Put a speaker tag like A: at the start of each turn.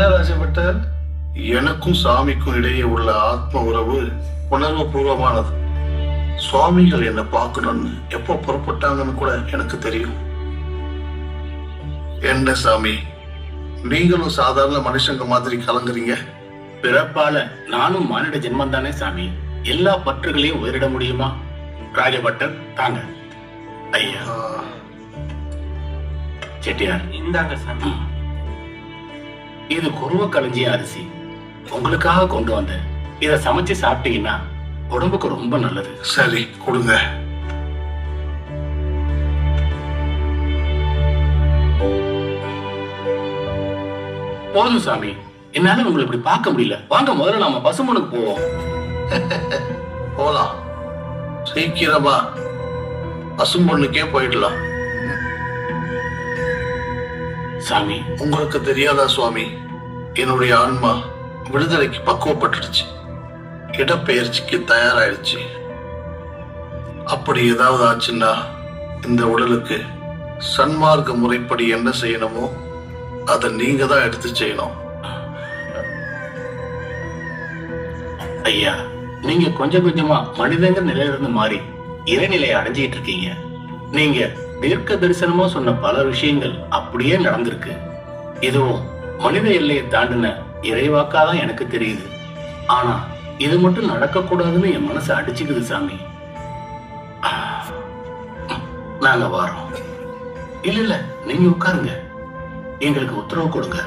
A: என்ன ராஜபட்டர் எனக்கும் சாமிக்கும் இடையே உள்ள ஆத்ம உறவு உணர்வு பூர்வமானது சுவாமிகள் என்ன பார்க்கணும்னு எப்போ புறப்பட்டாங்கன்னு கூட எனக்கு தெரியும். என்ன சாமி நீங்களும் சாதாரண மனுஷங்க மாதிரி கலங்குறீங்க.
B: பிறப்பால நானும் மானிட ஜென்மம் தானே சாமி. எல்லா பற்றுகளையும் உயிரிட முடியுமா? ராஜபட்டர் தாங்க. ஐயா. செட்டியார்.
C: இந்தாங்க சாமி.
B: இது குருவ களஞ்சிய அரிசி உங்களுக்காக கொண்டு வந்தேன் இத சமைச்சு சாப்பிட்டீங்கன்னா உடம்புக்கு ரொம்ப நல்லது.
A: சரி கொடுங்க.
B: போதும் சாமி. என்னால உங்களை இப்படி பார்க்க முடியல. வாங்க முதல்ல நாம பசுமனுக்கு போவோம்.
A: போலாம். சீக்கிரமா பசும்பொண்ணுக்கே போயிடலாம்.
B: சாமி.
A: உங்களுக்கு தெரியாதா சுவாமி? என்னுடைய ஆன்மா விடுதலைக்கு பக்குவப்பட்டுடுச்சு. இடப்பெயர்ச்சிக்கு தயாராயிடுச்சு. அப்படி ஏதாவது ஆச்சுன்னா இந்த உடலுக்கு சன்மார்க்க முறைப்படி என்ன செய்யணுமோ அதை நீங்க தான் எடுத்து செய்யணும்.
B: ஐயா நீங்க கொஞ்சம் கொஞ்சமா மனிதங்க நிலையிலிருந்து மாறி இறைநிலையை அடைஞ்சிட்டு இருக்கீங்க. நீங்க தீர்க்க தரிசனமா சொன்ன பல விஷயங்கள் அப்படியே நடந்திருக்கு. இதுவும் மனித எல்லையை தாண்டின இறைவாக்காதான் எனக்கு தெரியுது. ஆனா இது மட்டும் நடக்கக்கூடாதுன்னு என் மனசு அடிச்சுக்குது சாமி. நாங்க வரோம் இல்ல இல்ல நீங்க உட்காருங்க. எங்களுக்கு உத்தரவு கொடுங்க.